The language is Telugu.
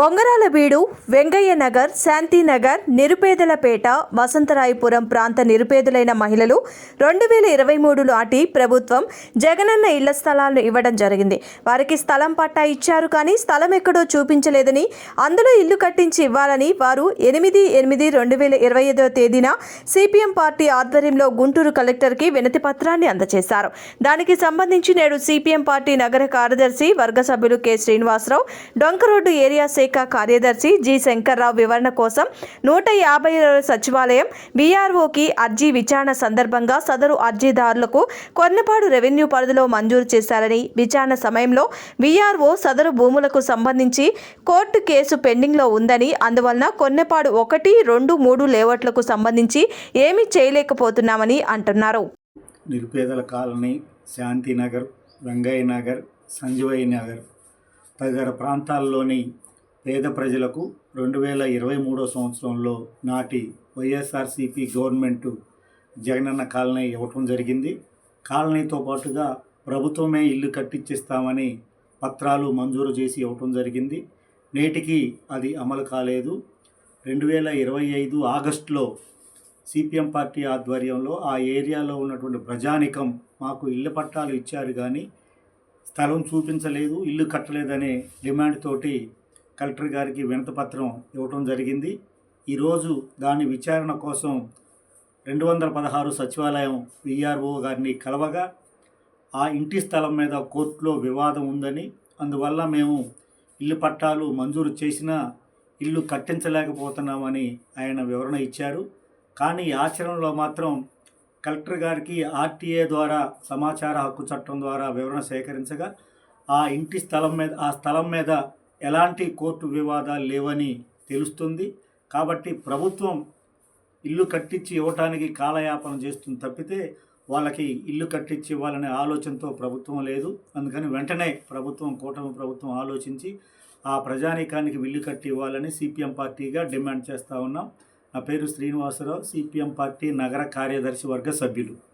బొంగరాల బీడు వెంగయ్య నగర్ శాంతినగర్ నిరుపేదలపేట వసంతరాయపురం ప్రాంత నిరుపేదలైన మహిళలు రెండు వేల ఇరవై మూడు నాటి ప్రభుత్వం జగనన్న ఇళ్ళ స్థలాలను ఇవ్వడం జరిగింది. వారికి స్థలం పట్టా ఇచ్చారు కానీ స్థలం ఎక్కడో చూపించలేదని అందులో ఇల్లు కట్టించి ఇవ్వాలని వారు ఎనిమిది ఎనిమిది రెండు వేల ఇరవై ఐదవ తేదీన సిపిఎం పార్టీ ఆధ్వర్యంలో గుంటూరు కలెక్టర్కి వినతి పత్రాన్ని అందజేశారు. దానికి సంబంధించి నేడు సిపిఎం పార్టీ నగర కార్యదర్శి వర్గ సభ్యులు కె. శ్రీనివాసరావు డొంకరోడ్డు ఏరియా శాఖ కార్యదర్శి జి శంకర్రావు వివరణ కోసం నూట యాభై సచివాలయం బీఆర్ఓకి అర్జీ విచారణ సందర్భంగా సదరు అర్జీదారులకు కొన్నపాడు రెవెన్యూ పరిధిలో మంజూరు చేశారని విచారణ సమయంలో బీఆర్ఓ సదరు భూములకు సంబంధించి కోర్టు కేసు పెండింగ్లో ఉందని అందువలన కొన్నపాడు ఒకటి రెండు మూడు లేఅవుట్లకు సంబంధించి ఏమీ చేయలేకపోతున్నామని అంటున్నారు. నిరుపేదల కాలనీ శాంతినగర్ వెంగయ్య నగర్ సంజీవయ్య నగర్ తదితర ప్రాంతాల్లోని పేద ప్రజలకు రెండు వేల ఇరవై మూడో సంవత్సరంలో నాటి వైఎస్ఆర్సిపి గవర్నమెంటు జగనన్న కాలనీ ఇవ్వటం జరిగింది. కాలనీతో పాటుగా ప్రభుత్వమే ఇల్లు కట్టించిస్తామని పత్రాలు మంజూరు చేసి ఇవ్వటం జరిగింది. నేటికి అది అమలు కాలేదు. రెండు వేల ఇరవై ఐదు ఆగస్టులో సిపిఎం పార్టీ ఆధ్వర్యంలో ఆ ఏరియాలో ఉన్నటువంటి ప్రజానికం మాకు ఇళ్ళ పట్టాలు ఇచ్చారు కానీ స్థలం చూపించలేదు ఇల్లు కట్టలేదనే డిమాండ్ తోటి కలెక్టర్ గారికి వినతపత్రం ఇవ్వటం జరిగింది. ఈరోజు దాని విచారణ కోసం రెండు వందల పదహారు సచివాలయం విఆర్ఓ గారిని కలవగా ఆ ఇంటి స్థలం మీద కోర్టులో వివాదం ఉందని అందువల్ల మేము ఇల్లు పట్టాలు మంజూరు చేసినా ఇల్లు కట్టించలేకపోతున్నామని ఆయన వివరణ ఇచ్చారు. కానీ ఆచరణలో మాత్రం కలెక్టర్ గారికి ఆర్టీఏ ద్వారా సమాచార హక్కు చట్టం ద్వారా వివరణ సేకరించగా ఆ ఇంటి స్థలం మీద ఆ స్థలం మీద ఎలాంటి కోర్టు వివాదాలు లేవని తెలుస్తుంది. కాబట్టి ప్రభుత్వం ఇల్లు కట్టించి ఇవ్వటానికి కాలయాపన చేస్తుంది తప్పితే వాళ్ళకి ఇల్లు కట్టించి ఇవ్వాలనే ఆలోచనతో ప్రభుత్వం లేదు. అందుకని వెంటనే ప్రభుత్వం కూటమి ప్రభుత్వం ఆలోచించి ఆ ప్రజానీకానికి ఇల్లు కట్టి ఇవ్వాలని సిపిఎం పార్టీగా డిమాండ్ చేస్తూ ఉన్నాం. నా పేరు శ్రీనివాసరావు సిపిఎం పార్టీ నగర కార్యదర్శి వర్గ సభ్యులు.